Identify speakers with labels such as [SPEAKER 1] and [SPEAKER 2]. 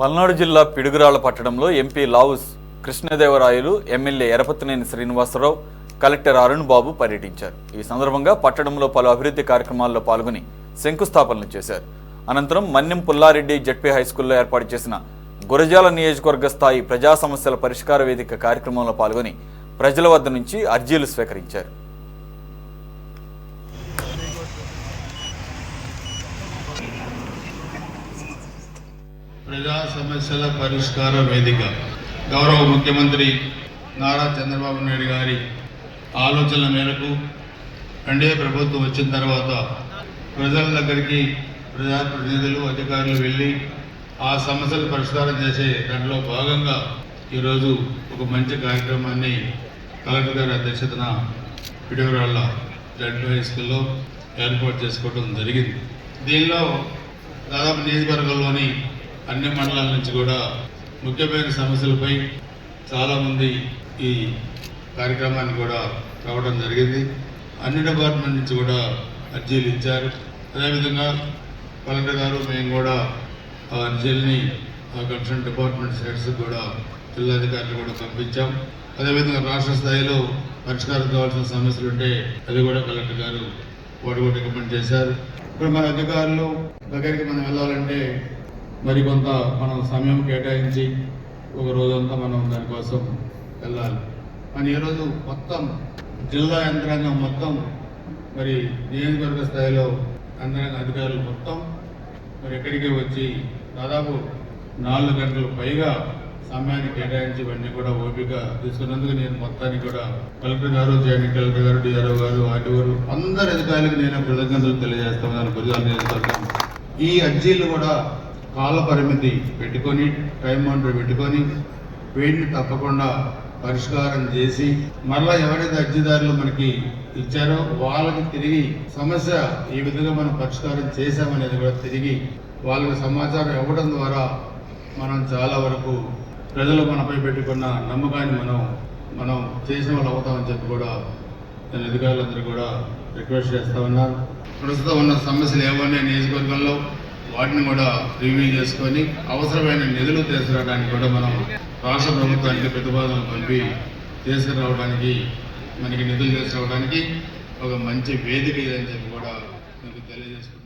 [SPEAKER 1] పల్నాడు జిల్లా పిడుగురాళ్ళ పట్టణంలో MP లావుస్ Krishnadevarayalu MLA Yarapathineni Srinivasarao collector Arun Babu పర్యటించారు. ఈ సందర్భంగా పట్టణంలో పలు అభివృద్ధి కార్యక్రమాల్లో పాల్గొని శంకుస్థాపనలు చేశారు. అనంతరం మన్యం పుల్లారెడ్డి జడ్పీ హైస్కూల్లో ఏర్పాటు చేసిన గురజాల నియోజకవర్గ స్థాయి ప్రజా సమస్యల పరిష్కార వేదిక కార్యక్రమంలో పాల్గొని ప్రజల వద్ద నుంచి అర్జీలు స్వీకరించారు.
[SPEAKER 2] ప్రజా సమస్యల పరిష్కార వేదిక. గౌరవ ముఖ్యమంత్రి నారా చంద్రబాబు నాయుడు గారి ఆలోచనల మేరకు ఎన్డీఏ ప్రభుత్వం వచ్చిన తర్వాత ప్రజల దగ్గరికి ప్రజాప్రతినిధులు అధికారులు వెళ్ళి ఆ సమస్యలు పరిష్కారం చేసే దాంట్లో భాగంగా ఈరోజు ఒక మంచి కార్యక్రమాన్ని కలెక్టర్ గారి అధ్యక్షతన పిడివరాళ్ళ జడ్పీ హై స్కూల్లో ఏర్పాటు చేసుకోవడం జరిగింది. దీనిలో దాదాపు నియోజకవర్గంలోని అన్ని మండలాల నుంచి కూడా ముఖ్యమైన సమస్యలపై చాలామంది ఈ కార్యక్రమాన్ని కూడా రావడం జరిగింది. అన్ని డిపార్ట్మెంట్ నుంచి కూడా అర్జీలు ఇచ్చారు. అదేవిధంగా కలెక్టర్ గారు మేము కూడా ఆ అర్జీలని కన్సర్న్ డిపార్ట్మెంట్ హెడ్స్ కూడా జిల్లాధికారులు కూడా పంపించాం. అదేవిధంగా రాష్ట్ర స్థాయిలో పరిష్కారం కావాల్సిన సమస్యలు ఉంటే అది కూడా కలెక్టర్ గారు వాటి కూడా రికమెండ్ చేశారు. ఇప్పుడు మన అధికారులు దగ్గరికి మనం వెళ్ళాలంటే మరి కొంత మనం సమయం కేటాయించి ఒక రోజంతా మనం దానికోసం వెళ్ళాలి. కానీ ఈరోజు మొత్తం జిల్లా యంత్రాంగం మొత్తం మరి నియోజకవర్గ స్థాయిలో యంత్రాంగ అధికారులు మొత్తం మరి ఎక్కడికి వచ్చి దాదాపు నాలుగు గంటలు పైగా సమయాన్ని కేటాయించి ఇవన్నీ కూడా ఓపిక తీసుకున్నందుకు నేను మొత్తానికి కూడా కలెక్టర్ గారు జాయింట్ కలెక్టర్ గారు డిఆర్ఓ గారు ఆర్టీఓ అందరి అధికారులకు నేను కృతజ్ఞతలు తెలియజేస్తాను గురుజాల నియోజకవర్గం. ఈ అర్జీలు కూడా కాల పరిమితి పెట్టుకొని టైం బౌండరీ పెట్టుకొని వీటిని తప్పకుండా పరిష్కారం చేసి మరలా ఎవరైతే అర్జీదారులు మనకి ఇచ్చారో వాళ్ళకి తిరిగి సమస్య ఈ విధంగా మనం పరిష్కారం చేశామనేది కూడా తిరిగి వాళ్ళకి సమాచారం ఇవ్వడం ద్వారా మనం చాలా వరకు ప్రజలు మనపై పెట్టుకున్న నమ్మకాన్ని మనం మనం చేసిన వాళ్ళు అవుతామని చెప్పి కూడా నేను అధికారులందరూ కూడా రిక్వెస్ట్ చేస్తా ఉన్నారు ప్రస్తుతం ఉన్న సమస్యలు ఏమన్నా నియోజకవర్గంలో. వాటిని కూడా రివ్యూ చేసుకొని అవసరమైన నిధులు తీసుకురావడానికి కూడా మనం రాష్ట్ర ప్రభుత్వానికి ప్రతిపాదనలు పంపి తీసుకురావడానికి మనకి నిధులు తీసుకురావడానికి ఒక మంచి వేదిక ఇదని చెప్పి కూడా మీకు తెలియజేసుకుంటాం